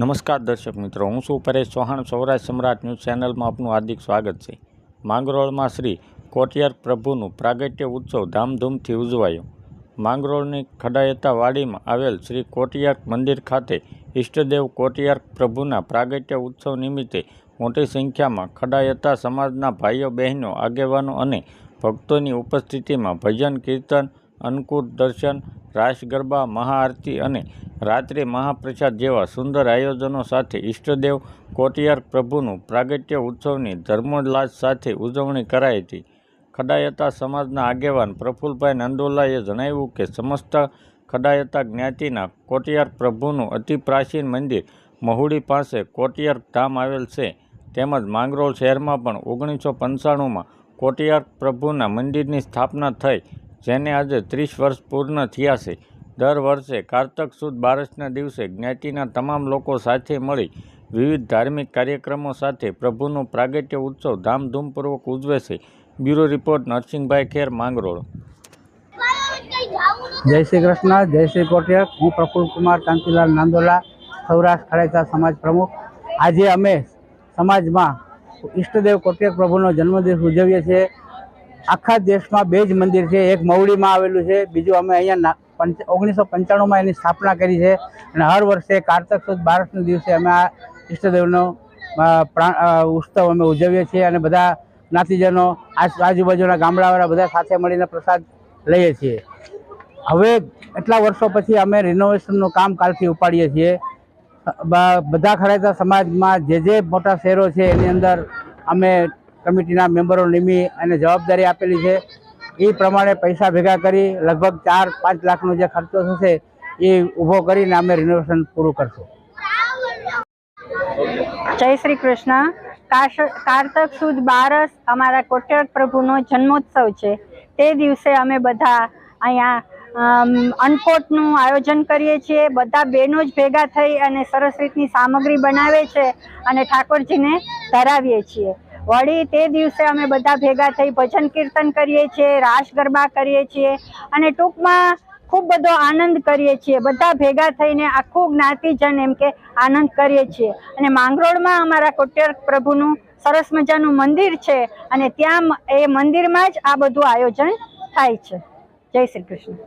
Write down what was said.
નમસ્કાર દર્શક મિત્રો, હું છું પરેશ ચૌહાણ. સૌરાષ્ટ્ર સમ્રાટ ન્યૂઝ ચેનલમાં આપનું હાર્દિક સ્વાગત છે. માંગરોળમાં શ્રી કોટિયાર પ્રભુનું પ્રાગટ્ય ઉત્સવ ધામધૂમથી ઉજવાયો. માંગરોળની ખડાયતા વાડીમાં આવેલ શ્રી કોટિયાર મંદિર ખાતે ઈષ્ટદેવ કોટિયાર પ્રભુના પ્રાગટ્ય ઉત્સવ નિમિત્તે મોટી સંખ્યામાં ખડાયતા સમાજના ભાઈઓ, બહેનો, આગેવાનો અને ભક્તોની ઉપસ્થિતિમાં ભજન, કીર્તન અન્નકૂટ દર્શન, રાસ ગરબા, મહાઆરતી અને રાત્રિ મહાપ્રસાદ જેવા સુંદર આયોજનો સાથે ઈષ્ટદેવ કોટિયાર પ્રભુનું પ્રાગટ્ય ઉત્સવની ધર્મોલ્લાસ સાથે ઉજવણી કરાઈ હતી. ખડાયતા સમાજના આગેવાન પ્રફુલભાઈ નંદોલાએ જણાવ્યું કે સમસ્ત ખડાયતા જ્ઞાતિના કોટિયાર પ્રભુનું અતિ પ્રાચીન મંદિર મહુડી પાસે કોટિયાર ધામ આવેલ છે. તેમજ માંગરોળ શહેરમાં પણ ઓગણીસો પંચાણુંમાં કોટિયાર પ્રભુના મંદિરની સ્થાપના થઈ. જેને આજે ત્રીસ વર્ષ પૂર્ણ થયા છે. દર વર્ષે કારતક સુદ બારસના દિવસે જ્ઞાતિના તમામ લોકો સાથે મળી વિવિધ ધાર્મિક કાર્યક્રમો સાથે પ્રભુનો પ્રાગટ્ય ઉત્સવ ધામધૂમપૂર્વક ઉજવે છે. Bureau report Narsinhbhai Kher, Mangrol. જય શ્રી કૃષ્ણ, જય શ્રી કોટિયક. હું પ્રફુલ્લ કુમાર, કાંતિલાલ નાંદોલા, સૌરાષ્ટ્ર ખડેચા સમાજ પ્રમુખ. આજે અમે સમાજમાં ઈષ્ટદેવ કોટિયક પ્રભુનો જન્મદિવસ ઉજવીએ છીએ. આખા દેશમાં બે જ મંદિર છે. એક મવડીમાં આવેલું છે. બીજું અમે અહીંયા ઓગણીસો પંચાણુંમાં એની સ્થાપના કરી છે. અને હર વર્ષે કારતક સુદ બારસના દિવસે અમે આ ઈષ્ટદેવનો ઉત્સવ અમે ઉજવીએ છીએ અને બધા જ્ઞાતિજનો આજુબાજુના ગામડાવાળા બધા સાથે મળીને પ્રસાદ લઈએ છીએ. હવે એટલા વર્ષો પછી અમે રિનોવેશનનું કામ કાલથી ઉપાડીએ છીએ. બધા ખરેખર સમાજમાં જે જે મોટા શહેરો છે એની અંદર અમે કમિટીના મેમ્બરો નિમી અને જવાબદારી આપેલી છે. એ પ્રમાણે પૈસા ભેગા કરી લગભગ ચાર, પાંચ લાખનો જે ખર્ચો થશે એ ઊભો કરીને અમે રિનોવેશન પૂરું કરશું. જય શ્રી કૃષ્ણ. કારતક સુદ બારસ અમારા કોટેક પ્રભુનો જન્મોત્સવ છે. તે દિવસે અમે બધા અહીંયા અન્નકોટનું આયોજન કરીએ છીએ. બધા બહેનો જ ભેગા થઈ અને સરસ રીતની સામગ્રી બનાવે છે અને ઠાકોરજીને ધરાવીએ છીએ. વળી તે દિવસે અમે બધા ભેગા થઈ ભજન કીર્તન કરીએ છીએ, રાસ ગરબા કરીએ છીએ અને ટૂંકમાં ખૂબ બધો આનંદ કરીએ છીએ. બધા ભેગા થઈને આખું જ્ઞાતિજન એમ કે આનંદ કરીએ છીએ. અને માંગરોળમાં અમારા કોટેર પ્રભુનું સરસ મજાનું મંદિર છે અને ત્યાં એ મંદિરમાં જ આ બધું આયોજન થાય છે. જય શ્રી કૃષ્ણ.